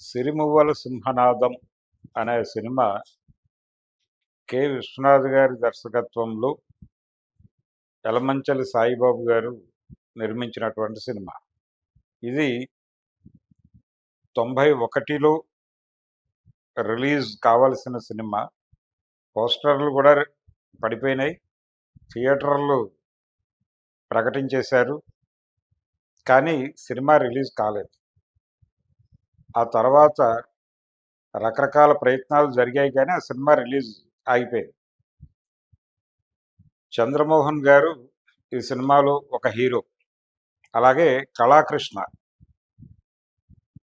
సిరిమువ్వల సింహనాదం అనే cinema K. Vishwanath గారి దర్శకత్వంలో ఎలమంచలి సాయిబాబు గారు నిర్మించినటువంటి సినిమా. ఇది తొంభై ఒకటిలో రిలీజ్ కావాల్సిన సినిమా. పోస్టర్లు కూడా పడిపోయినాయి. థియేటర్లు ప్రకటించేశారు. కానీ సినిమా రిలీజ్ కాలేదు. ఆ తర్వాత రకరకాల ప్రయత్నాలు జరిగాయి కానీ ఆ సినిమా రిలీజ్ ఆగిపోయింది. చంద్రమోహన్ గారు ఈ సినిమాలో ఒక హీరో. అలాగే కళాకృష్ణ.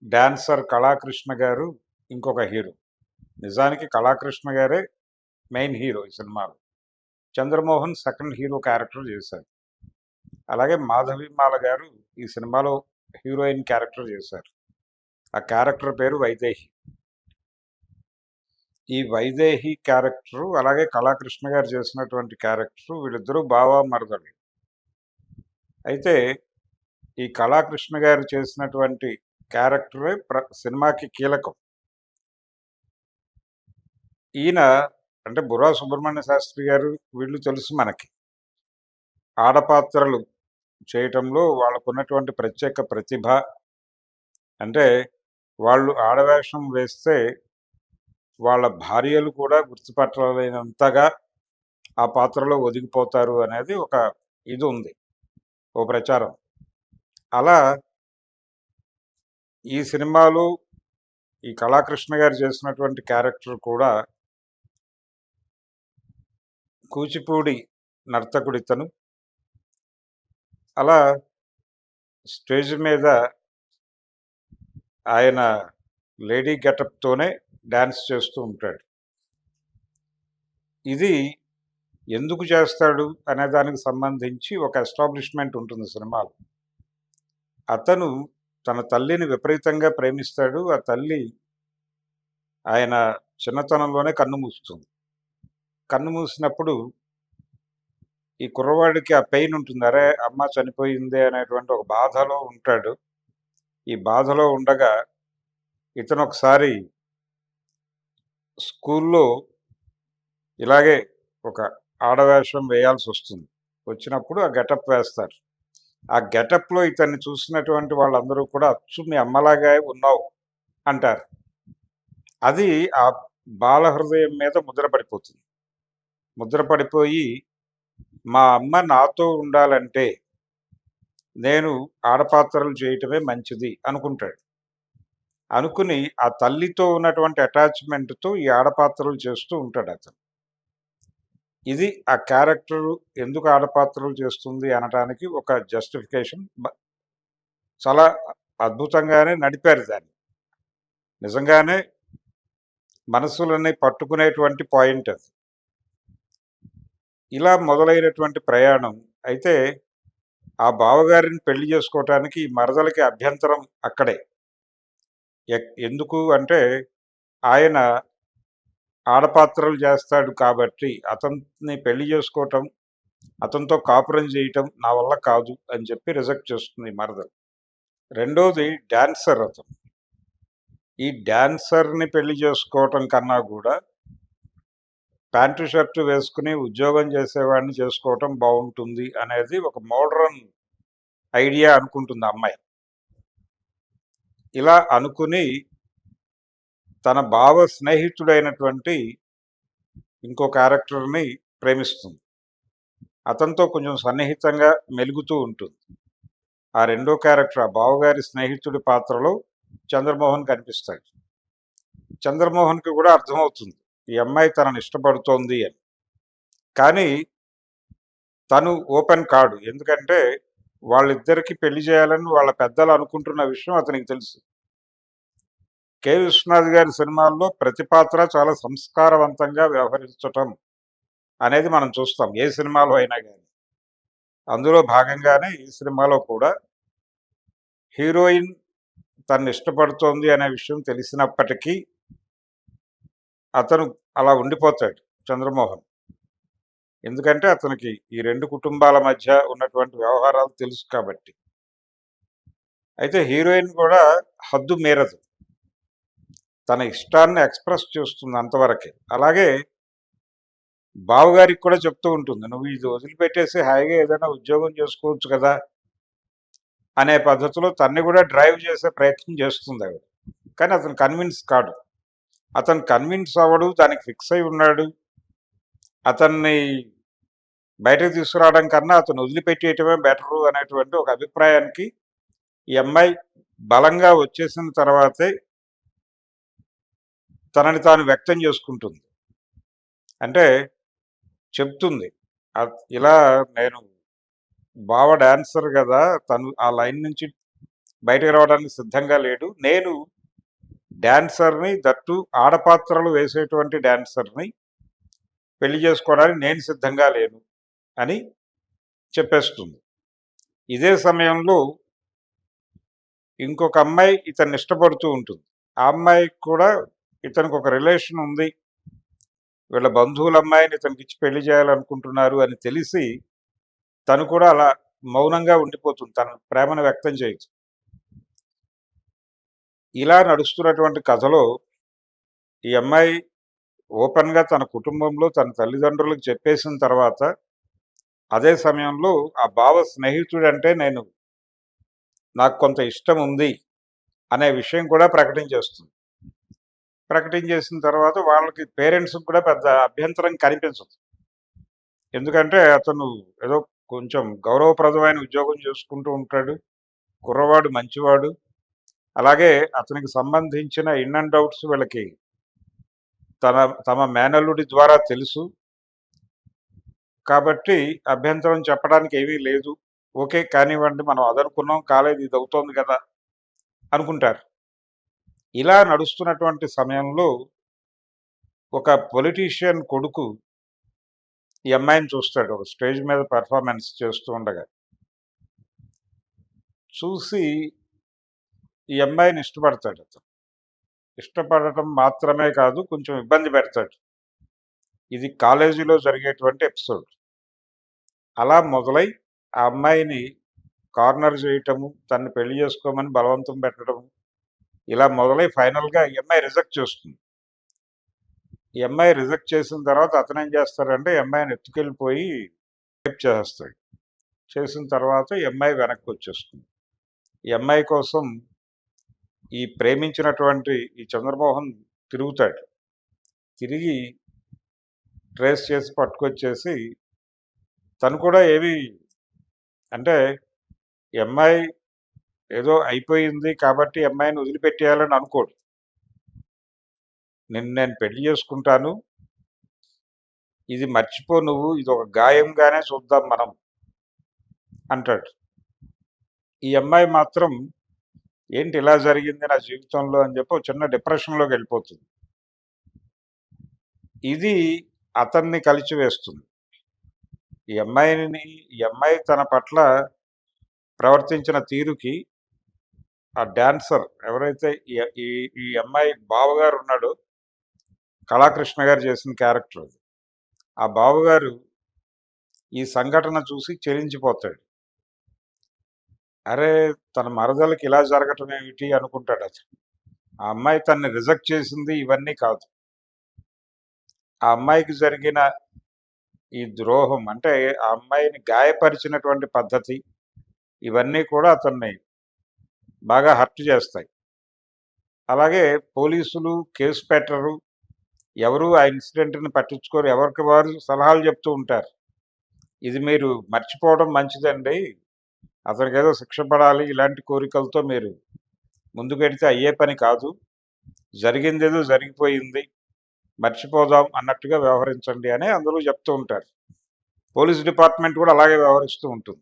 డాన్సర్ కళాకృష్ణ గారు ఇంకొక హీరో. నిజానికి కళాకృష్ణ గారే మెయిన్ హీరో ఈ సినిమాలో. చంద్రమోహన్ సెకండ్ హీరో క్యారెక్టర్ చేశారు. అలాగే మాధవిమాల గారు ఈ సినిమాలో హీరోయిన్ క్యారెక్టర్ చేశారు. ఆ క్యారెక్టర్ పేరు వైదేహి. ఈ వైదేహి క్యారెక్టర్ అలాగే కళాకృష్ణ గారు చేసినటువంటి క్యారెక్టర్ వీళ్ళిద్దరూ బావా మరదలు. అయితే ఈ కళాకృష్ణ గారు చేసినటువంటి క్యారెక్టరే ప్ర సినిమాకి కీలకం. ఈయన అంటే బుర్రా సుబ్రహ్మణ్య శాస్త్రి గారు వీళ్ళు తెలుసు మనకి. ఆడపాత్రలు చేయటంలో వాళ్ళకున్నటువంటి ప్రత్యేక ప్రతిభ. అంటే వాళ్ళు ఆడవేషం వేస్తే వాళ్ళ భార్యలు కూడా గుర్తుపట్టలేనంతగా ఆ పాత్రలో ఒదిగిపోతారు అనేది ఒక ఇది ఉంది ఓ ప్రచారం. అలా ఈ సినిమాలో ఈ కళాకృష్ణ గారు చేసినటువంటి క్యారెక్టర్ కూడా కూచిపూడి నర్తకుడితను అలా స్టేజ్ మీద ఆయన లేడీ గెటప్తోనే డ్యాన్స్ చేస్తూ ఉంటాడు. ఇది ఎందుకు చేస్తాడు అనే దానికి సంబంధించి ఒక ఎస్టాబ్లిష్మెంట్ ఉంటుంది సినిమాలో. అతను తన తల్లిని విపరీతంగా ప్రేమిస్తాడు. ఆ తల్లి ఆయన చిన్నతనంలోనే కన్ను మూస్తుంది. కన్ను మూసినప్పుడు ఈ కుర్రవాడికి ఆ పెయిన్ ఉంటుంది. అరే అమ్మ చనిపోయింది అనేటువంటి ఒక బాధలో ఉంటాడు. ఈ బాధలో ఉండగా ఇతను ఒకసారి స్కూల్లో ఇలాగే ఒక ఆడవేషం వేయాల్సి వస్తుంది వచ్చినప్పుడు ఆ గెటప్ వేస్తారు. ఆ గెటప్లో ఇతన్ని చూసినటువంటి వాళ్ళందరూ కూడా అచ్చు మీ అమ్మలాగా ఉన్నావు అంటారు. అది ఆ బాల హృదయం మీద ముద్రపడిపోతుంది. ముద్రపడిపోయి మా అమ్మ నాతో ఉండాలంటే నేను ఆడపాత్రలు చేయటమే మంచిది అనుకుంటాడు. అనుకుని ఆ తల్లితో ఉన్నటువంటి అటాచ్మెంట్తో ఈ ఆడపాత్రలు చేస్తూ ఉంటాడు అతను. ఇది ఆ క్యారెక్టరు ఎందుకు ఆడపాత్రలు చేస్తుంది అనటానికి ఒక జస్టిఫికేషన్ చాలా అద్భుతంగానే నడిపారు దాన్ని. నిజంగానే మనసులని పట్టుకునేటువంటి పాయింట్ అది. ఇలా మొదలైనటువంటి ప్రయాణం అయితే ఆ బావగారిని పెళ్ళి చేసుకోవటానికి ఈ మరదలకి అభ్యంతరం అక్కడే. ఎందుకు అంటే ఆయన ఆడపాత్రలు చేస్తాడు కాబట్టి అతన్ని పెళ్ళి చేసుకోవటం అతనితో కాపురం చేయటం నా వల్ల కాదు అని చెప్పి రిజెక్ట్ చేస్తుంది మరదలు. రెండోది డాన్సర్ అతను. ఈ డాన్సర్ని పెళ్ళి చేసుకోవటం కన్నా కూడా ప్యాంటు షర్ట్ వేసుకుని ఉద్యోగం చేసేవాడిని చేసుకోవటం బాగుంటుంది అనేది ఒక మోడర్న్ ఐడియా అనుకుంటుంది ఆ అమ్మాయి. ఇలా అనుకుని తన భావ స్నేహితుడైనటువంటి ఇంకో క్యారెక్టర్ని ప్రేమిస్తుంది. అతనితో కొంచెం సన్నిహితంగా మెలుగుతూ ఉంటుంది. ఆ రెండో క్యారెక్టర్ ఆ బావగారి స్నేహితుడి పాత్రలో చంద్రమోహన్ కనిపిస్తాడు. చంద్రమోహన్కి కూడా అర్థమవుతుంది. ఈ అమ్మాయి తనని ఇష్టపడుతోంది అని. కానీ తను ఓపెన్ కాడు. ఎందుకంటే వాళ్ళిద్దరికి పెళ్ళి చేయాలని వాళ్ళ పెద్దలు అనుకుంటున్న విషయం అతనికి తెలుసు. కె. విశ్వనాథ్ గారి సినిమాల్లో ప్రతి పాత్ర చాలా సంస్కారవంతంగా వ్యవహరించటం అనేది మనం చూస్తాం. ఏ సినిమాలో అయినా కానీ అందులో భాగంగానే ఈ సినిమాలో కూడా హీరోయిన్ తను ఇష్టపడుతోంది అనే విషయం తెలిసినప్పటికీ అతను అలా ఉండిపోతాడు చంద్రమోహన్. ఎందుకంటే అతనికి ఈ రెండు కుటుంబాల మధ్య ఉన్నటువంటి వ్యవహారాలు తెలుసు కాబట్టి. అయితే హీరోయిన్ కూడా హద్దు మీరదు. తన ఇష్టాన్ని ఎక్స్ప్రెస్ చేస్తుంది అంతవరకే. అలాగే బావుగారికి కూడా చెప్తూ ఉంటుంది నువ్వు ఇది వదిలిపెట్టేసి హాయిగా ఏదైనా ఉద్యోగం చేసుకోవచ్చు కదా అనే పద్ధతిలో తన్ని కూడా డ్రైవ్ చేసే ప్రయత్నం చేస్తుంది ఆవిడ. కానీ అతను కన్విన్స్ కాడు. అతను కన్విన్స్ అవ్వడు దానికి ఫిక్స్ అయి ఉన్నాడు. అతన్ని బయటకు తీసుకురావడం కన్నా అతను వదిలిపెట్టేయటమే బెటరు అనేటువంటి ఒక అభిప్రాయానికి ఈ అమ్మాయి బలంగా వచ్చేసిన తర్వాతే తనని తాను వ్యక్తం చేసుకుంటుంది. అంటే చెప్తుంది ఇలా నేను బావ డాన్సర్ కదా తను ఆ లైన్ నుంచి బయటకు రావడానికి సిద్ధంగా లేడు. నేను డాన్సర్ని దట్టు ఆడపాత్రలు వేసేటువంటి డాన్సర్ని పెళ్ళి చేసుకోవడానికి నేను సిద్ధంగా లేను అని చెప్పేస్తుంది. ఇదే సమయంలో ఇంకొక అమ్మాయి ఇతన్ని ఇష్టపడుతూ ఉంటుంది. ఆ అమ్మాయికి కూడా ఇతనికి ఒక రిలేషన్ ఉంది. వీళ్ళ బంధువుల అమ్మాయిని ఇతనికి ఇచ్చి పెళ్ళి చేయాలనుకుంటున్నారు అని తెలిసి తను కూడా అలా మౌనంగా ఉండిపోతుంది. తన ప్రేమను వ్యక్తం చేయొచ్చు. ఇలా నడుస్తున్నటువంటి కథలో ఈ అమ్మాయి ఓపెన్గా తన కుటుంబంలో తన తల్లిదండ్రులకు చెప్పేసిన తర్వాత అదే సమయంలో ఆ భావ స్నేహితుడంటే నేను నాకు కొంత ఇష్టం ఉంది అనే విషయం కూడా ప్రకటించేస్తుంది. ప్రకటించేసిన తర్వాత వాళ్ళకి పేరెంట్స్కి కూడా పెద్ద అభ్యంతరం కనిపించదు. ఎందుకంటే అతను ఏదో కొంచెం గౌరవప్రదమైన ఉద్యోగం చేసుకుంటూ ఉంటాడు. కుర్రవాడు మంచివాడు. అలాగే అతనికి సంబంధించిన ఇన్ అండ్ అవుట్స్ వీళ్ళకి తన తమ మేనల్లుడి ద్వారా తెలుసు. కాబట్టి అభ్యంతరం చెప్పడానికి ఏమీ లేదు. ఓకే కానివ్వండి మనం అదనుకున్నాం కాలేదు ఇది అవుతోంది కదా అనుకుంటారు. ఇలా నడుస్తున్నటువంటి సమయంలో ఒక పొలిటీషియన్ కొడుకు ఈ అమ్మాయిని చూస్తాడు ఒక స్టేజ్ మీద పెర్ఫార్మెన్స్ చేస్తూ ఉండగా. చూసి ఈ అమ్మాయిని ఇష్టపడతాడు అతను. ఇష్టపడటం మాత్రమే కాదు కొంచెం ఇబ్బంది పెడతాడు. ఇది కాలేజీలో జరిగేటువంటి ఎపిసోడ్. అలా మొదలై ఆ అమ్మాయిని కార్నర్ చేయటము తన్ని పెళ్ళి చేసుకోమని బలవంతం పెట్టడము ఇలా మొదలై ఫైనల్గా ఈ అమ్మాయి రిజెక్ట్ చేస్తుంది. ఈ అమ్మాయి రిజెక్ట్ చేసిన తర్వాత అతను ఏం చేస్తారంటే ఈ అమ్మాయిని ఎత్తుకెళ్ళిపోయి రేప్ చేస్తాడు. చేసిన తర్వాత ఈ అమ్మాయి వెనక్కి వచ్చేస్తుంది. ఈ అమ్మాయి కోసం ఈ ప్రేమించినటువంటి ఈ చంద్రమోహన్ తిరుగుతాడు. తిరిగి ట్రేస్ చేసి పట్టుకొచ్చేసి తను కూడా ఏవి అంటే అమ్మాయి ఏదో అయిపోయింది కాబట్టి అమ్మాయిని వదిలిపెట్టేయాలని అనుకోడు. నిన్ను నేను పెళ్ళి చేసుకుంటాను. ఇది మర్చిపో నువ్వు ఇది ఒక గాయంగానే చూద్దాం మనం అంటాడు. ఈ అమ్మాయి మాత్రం ఏంటి ఇలా జరిగింది నా జీవితంలో అని చెప్పి చిన్న డిప్రెషన్లోకి వెళ్ళిపోతుంది. ఇది అతన్ని కలిచివేస్తుంది ఈ అమ్మాయిని ఈ అమ్మాయి తన పట్ల ప్రవర్తించిన తీరుకి ఆ డాన్సర్ ఎవరైతే ఈ- ఈ అమ్మాయి బావగారు ఉన్నాడో కళాకృష్ణ గారు చేసిన క్యారెక్టర్ అది. ఆ బావగారు ఈ సంఘటన చూసి చెలించిపోతాడు. అరే తన మరదలకి ఇలా జరగటం ఏమిటి అనుకుంటాడు అతను. ఆ అమ్మాయి తన్ని రిజెక్ట్ చేసింది ఇవన్నీ కాదు. ఆ అమ్మాయికి జరిగిన ఈ ద్రోహం అంటే ఆ అమ్మాయిని గాయపరిచినటువంటి పద్ధతి ఇవన్నీ కూడా అతన్ని బాగా హర్ట్ చేస్తాయి. అలాగే పోలీసులు కేసు పెట్టరు. ఎవరు ఆ ఇన్సిడెంట్ని పట్టించుకోరు. ఎవరికి వారు సలహాలు చెప్తూ ఉంటారు. ఇది మీరు మర్చిపోవడం మంచిదండి. అతనికి ఏదో శిక్ష పడాలి ఇలాంటి కోరికలతో మీరు ముందుకెడితే అయ్యే పని కాదు. జరిగిందేదో జరిగిపోయింది మర్చిపోదాం అన్నట్టుగా వ్యవహరించండి అని అందరూ చెప్తూ ఉంటారు. పోలీస్ డిపార్ట్మెంట్ కూడా అలాగే వ్యవహరిస్తూ ఉంటుంది.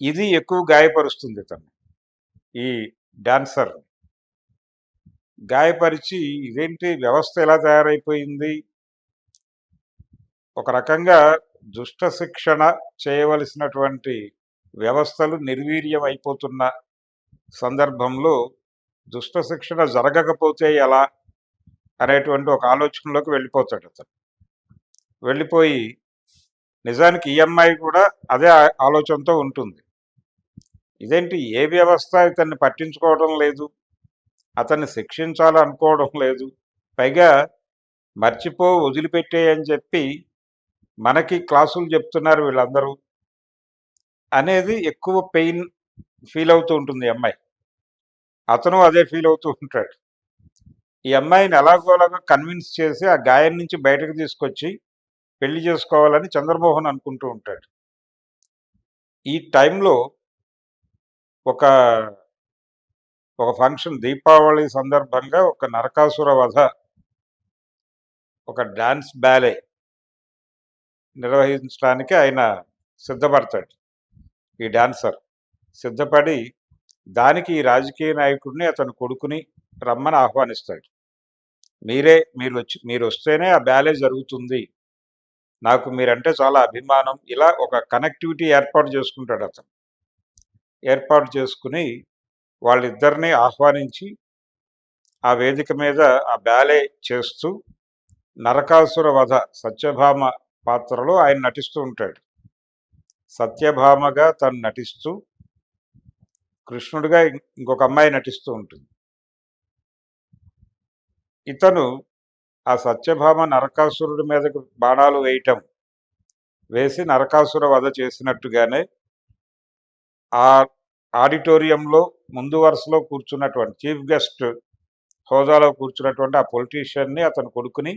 ఇది ఎక్కువ గాయపరుస్తుంది తను ఈ డాన్సర్ గాయపరిచి ఇదేంటి వ్యవస్థ ఎలా తయారైపోయింది? ఒక రకంగా దుష్ట శిక్షణ చేయవలసినటువంటి వ్యవస్థలు నిర్వీర్యం అయిపోతున్న సందర్భంలో దుష్ట శిక్షణ జరగకపోతే ఎలా అనేటువంటి ఒక ఆలోచనలోకి వెళ్ళిపోతాడు అతను. వెళ్ళిపోయి నిజానికి ఈఎంఐ కూడా అదే ఆలోచనతో ఉంటుంది. ఇదేంటి? ఏ వ్యవస్థ ఇతన్ని పట్టించుకోవడం లేదు? అతన్ని శిక్షించాలనుకోవడం లేదు? పైగా మర్చిపో వదిలిపెట్టే అని చెప్పి మనకి క్లాసులు చెప్తున్నారు వీళ్ళందరూ. అనేది ఎక్కువ పెయిన్ ఫీల్ అవుతూ ఉంటుంది అమ్మాయి. అతను అదే ఫీల్ అవుతూ ఉంటాడు. ఈ అమ్మాయిని ఎలాగోలాగా కన్విన్స్ చేసి ఆ గాయం నుంచి బయటకు తీసుకొచ్చి పెళ్ళి చేసుకోవాలని చంద్రమోహన్ అనుకుంటూ ఉంటాడు. ఈ టైంలో ఒక ఒక ఫంక్షన్ దీపావళి సందర్భంగా ఒక నరకాసుర వధ ఒక డాన్స్ బ్యాలే నిర్వహించడానికి ఆయన సిద్ధపడతాడు. ఈ డాన్సర్ సిద్ధపడి దానికి ఈ రాజకీయ నాయకుడిని అతని కొడుకుని రమ్మని ఆహ్వానిస్తాడు. మీరే మీరు వచ్చి మీరు వస్తేనే ఆ బ్యాలే జరుగుతుంది. నాకు మీరంటే చాలా అభిమానం. ఇలా ఒక కనెక్టివిటీ ఏర్పాటు చేసుకుంటాడు అతను. ఏర్పాటు చేసుకుని వాళ్ళిద్దరిని ఆహ్వానించి ఆ వేదిక మీద ఆ బ్యాలే చేస్తూ నరకాసుర వధ సత్యభామ పాత్రలో ఆయన నటిస్తూ ఉంటాడు. సత్యభామగా తను నటిస్తూ కృష్ణుడిగా ఇంకొక అమ్మాయి నటిస్తూ ఉంటుంది. ఇతను ఆ సత్యభామ నరకాసురుడి మీదకు బాణాలు వేయటం వేసి నరకాసుర వధ చేసినట్టుగానే ఆ ఆడిటోరియంలో ముందు వరుసలో కూర్చున్నటువంటి చీఫ్ గెస్ట్ హోదాలో కూర్చున్నటువంటి ఆ పొలిటీషియన్ని అతను కొడుకుని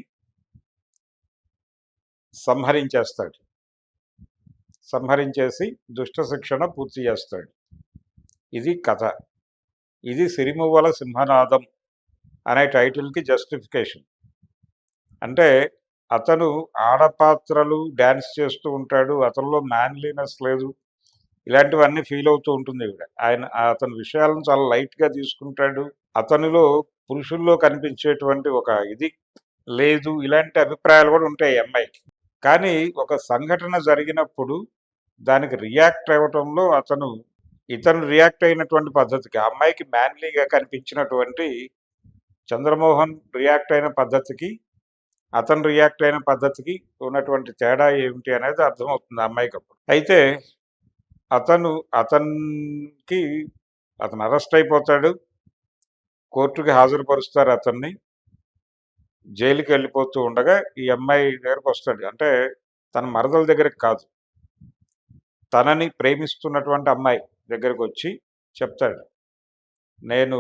సంహరించేస్తాడు. సంహరించేసి దుష్ట శిక్షణ పూర్తి చేస్తాడు. ఇది కథ. ఇది సిరిమువ్వల సింహనాదం అనే టైటిల్కి జస్టిఫికేషన్. అంటే అతను ఆడపాత్రలు డ్యాన్స్ చేస్తూ ఉంటాడు అతనిలో మ్యాన్లీనెస్ లేదు ఇలాంటివన్నీ ఫీల్ అవుతూ ఉంటుంది ఇవిడ ఆయన అతని విషయాలను చాలా లైట్గా తీసుకుంటాడు. అతనిలో పురుషుల్లో కనిపించేటువంటి ఒక ఇది లేదు ఇలాంటి అభిప్రాయాలు కూడా ఉంటాయి అమ్మాయికి. కానీ ఒక సంఘటన జరిగినప్పుడు దానికి రియాక్ట్ అవ్వటంలో అతను ఇతను రియాక్ట్ అయినటువంటి పద్ధతికి అమ్మాయికి మ్యాన్లీగా కనిపించినటువంటి చంద్రమోహన్ రియాక్ట్ అయిన పద్ధతికి అతను రియాక్ట్ అయిన పద్ధతికి ఉన్నటువంటి తేడా ఏమిటి అనేది అర్థమవుతుంది ఆ అమ్మాయికి అప్పుడు. అయితే అతను అతనికి అతను అరెస్ట్ అయిపోతాడు కోర్టుకి హాజరుపరుస్తారు అతన్ని జైలుకి వెళ్ళిపోతూ ఉండగా ఈ అమ్మాయి దగ్గరకు వస్తాడు. అంటే తన మరదల దగ్గరికి కాదు. తనని ప్రేమిస్తున్నటువంటి అమ్మాయి దగ్గరకు వచ్చి చెప్తాడు నేను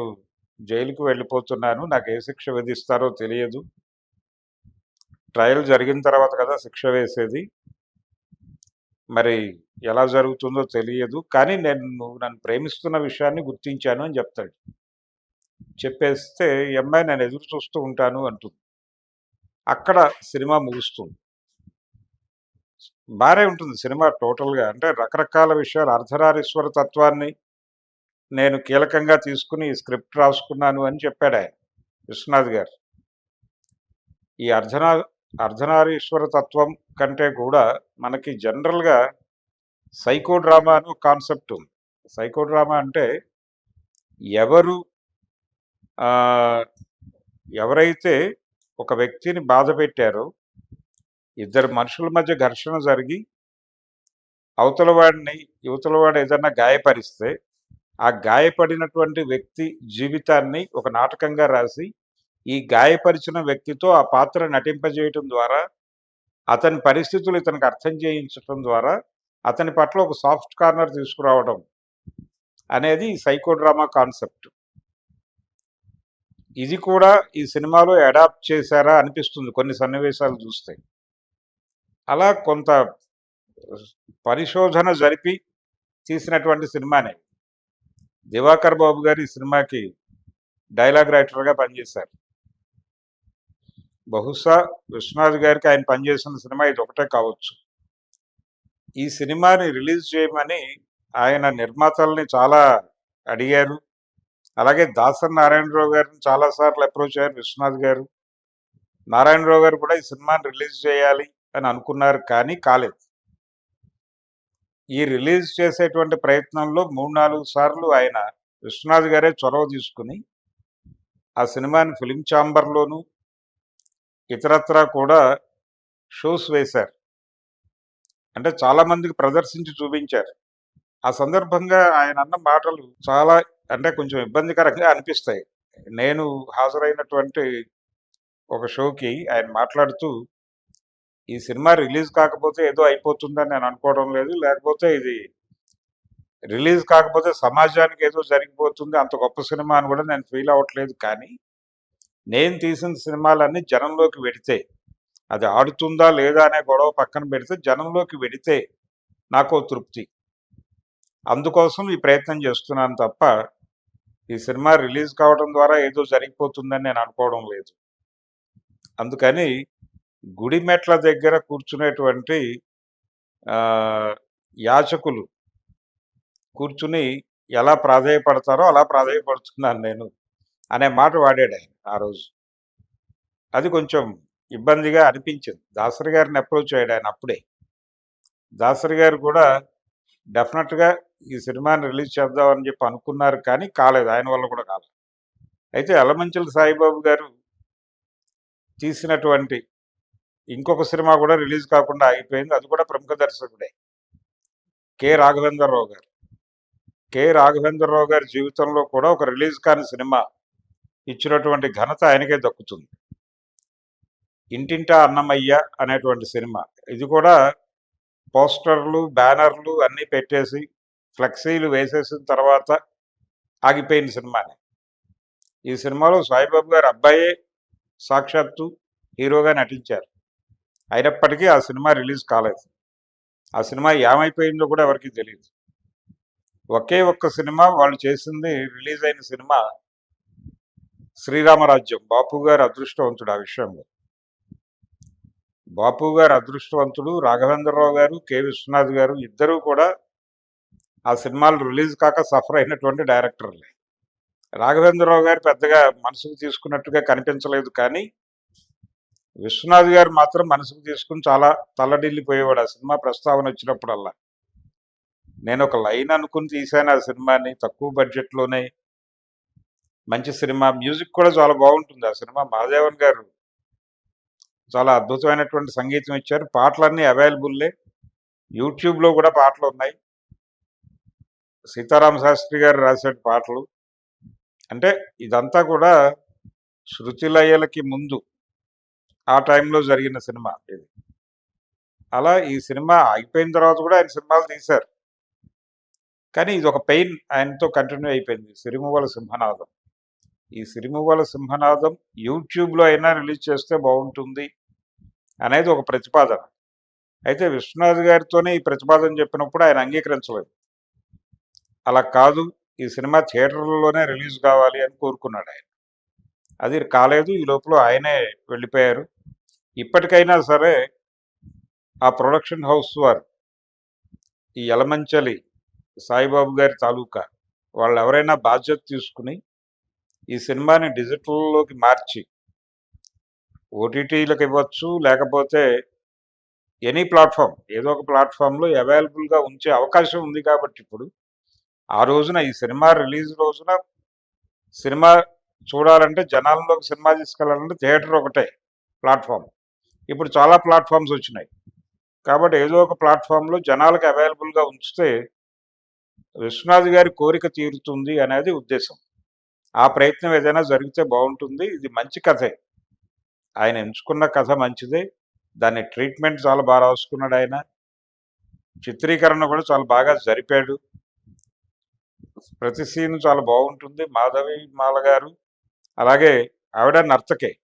జైలుకు వెళ్ళిపోతున్నాను నాకు ఏ శిక్ష విధిస్తారో తెలియదు. ట్రయల్ జరిగిన తర్వాత కదా శిక్ష వేసేది. మరి ఎలా జరుగుతుందో తెలియదు కానీ నేను నువ్వు నన్ను ప్రేమిస్తున్న విషయాన్ని గుర్తించాను అని చెప్తాడు. చెప్పేస్తే ఈ అమ్మాయి నేను ఎదురు చూస్తూ ఉంటాను అంటుంది. అక్కడ సినిమా ముగుస్తుంది. బాగానే ఉంటుంది సినిమా టోటల్గా. అంటే రకరకాల విషయాలు. అర్ధరారీశ్వర తత్వాన్ని నేను కీలకంగా తీసుకుని ఈ స్క్రిప్ట్ రాసుకున్నాను అని చెప్పాడు ఆయన విశ్వనాథ్ గారు. ఈ అర్ధనా అర్ధనారీశ్వర తత్వం కంటే కూడా మనకి జనరల్గా సైకో డ్రామా అని ఒక కాన్సెప్ట్ ఉంది. సైకో డ్రామా అంటే ఎవరు ఎవరైతే ఒక వ్యక్తిని బాధ పెట్టారో ఇద్దరు మనుషుల మధ్య ఘర్షణ జరిగి అవతల వాడిని యువతల వాడు ఏదన్నా గాయపరిస్తే ఆ గాయపడినటువంటి వ్యక్తి జీవితాన్ని ఒక నాటకంగా రాసి ఈ గాయపరిచిన వ్యక్తితో ఆ పాత్ర నటింపజేయటం ద్వారా అతని పరిస్థితులు ఇతనికి అర్థం చేయించటం ద్వారా అతని పట్ల ఒక సాఫ్ట్ కార్నర్ తీసుకురావడం అనేది సైకోడ్రామా సైకో డ్రామా కాన్సెప్ట్. ఇది కూడా ఈ సినిమాలో అడాప్ట్ చేశారా అనిపిస్తుంది కొన్ని సన్నివేశాలు చూస్తే. అలా కొంత పరిశోధన జరిపి తీసినటువంటి సినిమానే. దివాకర్ బాబు గారు ఈ సినిమాకి డైలాగ్ రైటర్గా పనిచేశారు. బహుశా విశ్వనాథ్ గారికి ఆయన పనిచేసిన సినిమా ఇది ఒకటే కావచ్చు. ఈ సినిమాని రిలీజ్ చేయమని ఆయన నిర్మాతల్ని చాలా అడిగారు. అలాగే దాసర్ నారాయణరావు గారిని చాలాసార్లు అప్రోచ్ అయ్యారు విశ్వనాథ్ గారు. నారాయణరావు గారు కూడా ఈ సినిమాని రిలీజ్ చేయాలి. అని అనుకున్నారు కానీ కాలేదు. ఈ రిలీజ్ చేసేటువంటి ప్రయత్నంలో మూడు నాలుగు సార్లు ఆయన విశ్వనాథ్ గారే చొరవ తీసుకుని ఆ సినిమాని ఫిలిం ఛాంబర్లోను ఇతరత్రా కూడా షోస్ వేశారు. అంటే చాలామందికి ప్రదర్శించి చూపించారు. ఆ సందర్భంగా ఆయన అన్న మాటలు చాలా అంటే కొంచెం ఇబ్బందికరంగా అనిపిస్తాయి. నేను హాజరైనటువంటి ఒక షోకి ఆయన మాట్లాడుతూ ఈ సినిమా రిలీజ్ కాకపోతే ఏదో అయిపోతుందని నేను అనుకోవడం లేదు. లేకపోతే ఇది రిలీజ్ కాకపోతే సమాజానికి ఏదో జరిగిపోతుంది. అంత గొప్ప సినిమా అని కూడా నేను ఫీల్ అవ్వట్లేదు. కానీ నేను తీసిన సినిమాలన్నీ జనంలోకి వెడితే అది ఆడుతుందా లేదా అనే గొడవ పక్కన పెడితే జనంలోకి వెడితే నాకు తృప్తి. అందుకోసం ఈ ప్రయత్నం చేస్తున్నాను తప్ప ఈ సినిమా రిలీజ్ కావడం ద్వారా ఏదో జరిగిపోతుందని నేను అనుకోవడం లేదు. అందుకని గుడి మెట్ల దగ్గర కూర్చునేటువంటి యాచకులు కూర్చుని ఎలా ప్రాధేయపడతారో అలా ప్రాధేయపడుతున్నాను నేను అనే మాట వాడాడు ఆయన ఆ రోజు. అది కొంచెం ఇబ్బందిగా అనిపించింది. దాసరి గారిని అప్రోచ్ అయ్యాడు ఆయన అప్పుడే. దాసరి గారు కూడా డెఫినెట్గా ఈ సినిమాని రిలీజ్ చేద్దామని చెప్పి అనుకున్నారు కానీ కాలేదు ఆయన వల్ల కూడా కాలేదు. అయితే ఎలమంచుల సాయిబాబు గారు తీసినటువంటి ఇంకొక సినిమా కూడా రిలీజ్ కాకుండా ఆగిపోయింది. అది కూడా ప్రముఖ దర్శకుడే. కె. రాఘవేంద్రరావు గారు. కె. రాఘవేంద్రరావు గారి జీవితంలో కూడా ఒక రిలీజ్ కాని సినిమా ఇచ్చినటువంటి ఘనత ఆయనకే దక్కుతుంది. ఇంటింటా అన్నమయ్య అనేటువంటి సినిమా. ఇది కూడా పోస్టర్లు బ్యానర్లు అన్నీ పెట్టేసి ఫ్లెక్సీలు వేసేసిన తర్వాత ఆగిపోయిన సినిమానే. ఈ సినిమాలో సాయిబాబు గారు అబ్బాయే సాక్షాత్తు హీరోగా నటించారు. అయినప్పటికీ ఆ సినిమా రిలీజ్ కాలేదు. ఆ సినిమా ఏమైపోయిందో కూడా ఎవరికి తెలియదు ఒకే ఒక్క సినిమా వాళ్ళు చేసింది రిలీజ్ అయిన సినిమా శ్రీరామరాజ్యం. బాపు గారు అదృష్టవంతుడు ఆ విషయంలో. బాపు గారు అదృష్టవంతుడు రాఘవేంద్రరావు గారు కె. విశ్వనాథ్ గారు ఇద్దరూ కూడా ఆ సినిమాలు రిలీజ్ కాక సఫర్ అయినటువంటి డైరెక్టర్లే. రాఘవేంద్రరావు గారు పెద్దగా మనసుకు తీసుకున్నట్టుగా కనిపించలేదు కానీ విశ్వనాథ్ గారు మాత్రం మనసుకు తీసుకుని చాలా తల్లడిల్లిపోయేవాడు. ఆ సినిమా ప్రస్తావన వచ్చినప్పుడల్లా. నేను ఒక లైన్ అనుకుని తీశాను ఆ సినిమాని తక్కువ బడ్జెట్లోనే. మంచి సినిమా మ్యూజిక్ కూడా చాలా బాగుంటుంది. ఆ సినిమా మహాదేవన్ గారు చాలా అద్భుతమైనటువంటి సంగీతం ఇచ్చారు. పాటలన్నీ అవైలబుల్లే. యూట్యూబ్లో కూడా పాటలు ఉన్నాయి. సీతారామ శాస్త్రి గారు రాసే పాటలు. అంటే ఇదంతా కూడా శృతిలయలకి ముందు. ఆ టైంలో జరిగిన సినిమా ఇది. అలా ఈ సినిమా అయిపోయిన తర్వాత కూడా ఆయన సినిమాలు తీశారు. కానీ ఇది ఒక పెయిన్ ఆయనతో కంటిన్యూ అయిపోయింది. సిరిమువల సింహనాథం ఈ సిరిమువల సింహనాథం యూట్యూబ్లో అయినా రిలీజ్ చేస్తే బాగుంటుంది అనేది ఒక ప్రతిపాదన. అయితే విశ్వనాథ్ గారితోనే ఈ ప్రతిపాదన చెప్పినప్పుడు ఆయన అంగీకరించలేదు. అలా కాదు ఈ సినిమా థియేటర్లలోనే రిలీజ్ కావాలి అని కోరుకున్నాడు ఆయన. అది కాలేదు ఈ లోపల ఆయనే వెళ్ళిపోయారు. ఇప్పటికైనా సరే ఆ ప్రొడక్షన్ హౌస్ వారు ఈ యలమంచలి సాయిబాబు గారి తాలూకా వాళ్ళు ఎవరైనా బాధ్యత తీసుకుని ఈ సినిమాని డిజిటల్లోకి మార్చి ఓటీటీలకు ఇవ్వచ్చు లేకపోతే ఎనీ ప్లాట్ఫామ్ ఏదో ఒక ప్లాట్ఫామ్లో అవైలబుల్గా ఉంచే అవకాశం ఉంది కాబట్టి ఇప్పుడు ఆ రోజున ఈ సినిమా రిలీజ్ రోజున సినిమా చూడాలంటే జనాల్లోకి సినిమా తీసుకెళ్ళాలంటే థియేటర్ ఒకటే ప్లాట్ఫామ్. ఇప్పుడు చాలా ప్లాట్ఫామ్స్ వచ్చినాయి. కాబట్టి ఏదో ఒక ప్లాట్ఫామ్లో జనాలకు అవైలబుల్గా ఉంచితే విశ్వనాథ్ గారి కోరిక తీరుతుంది అనేది ఉద్దేశం. ఆ ప్రయత్నం ఏదైనా జరిగితే బాగుంటుంది. ఇది మంచి కథే. ఆయన ఎంచుకున్న కథ మంచిదే. దాని ట్రీట్మెంట్ చాలా బాగా రాసుకున్నాడు ఆయన. చిత్రీకరణ కూడా చాలా బాగా జరిపాడు. ప్రతి సీన్ చాలా బాగుంటుంది. మాధవి మాల గారు. అలాగే ఆవిడ నర్తకే.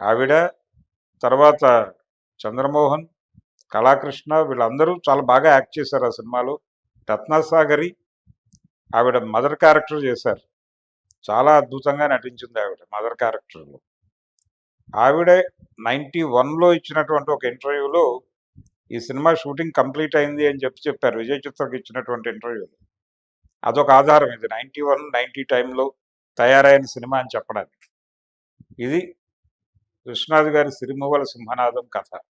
ఆవిడ తర్వాత చంద్రమోహన్ కళాకృష్ణ వీళ్ళందరూ చాలా బాగా యాక్ట్ చేశారు ఆ సినిమాలో. రత్నసాగరి ఆవిడ మదర్ క్యారెక్టర్ చేశారు. చాలా అద్భుతంగా నటించింది ఆవిడ మదర్ క్యారెక్టర్లో. ఆవిడే నైంటీ వన్లో ఇచ్చినటువంటి ఒక ఇంటర్వ్యూలో ఈ సినిమా షూటింగ్ కంప్లీట్ అయింది అని చెప్పి చెప్పారు. విజయ్ చిత్రకు ఇచ్చినటువంటి ఇంటర్వ్యూలో. అదొక ఆధారం ఇది. నైంటీ వన్ నైంటీ టైంలో తయారైన సినిమా అని చెప్పడానికి. ఇది విశ్వనాథ్ గారి సిరిమువ్వల సింహనాథం కథ.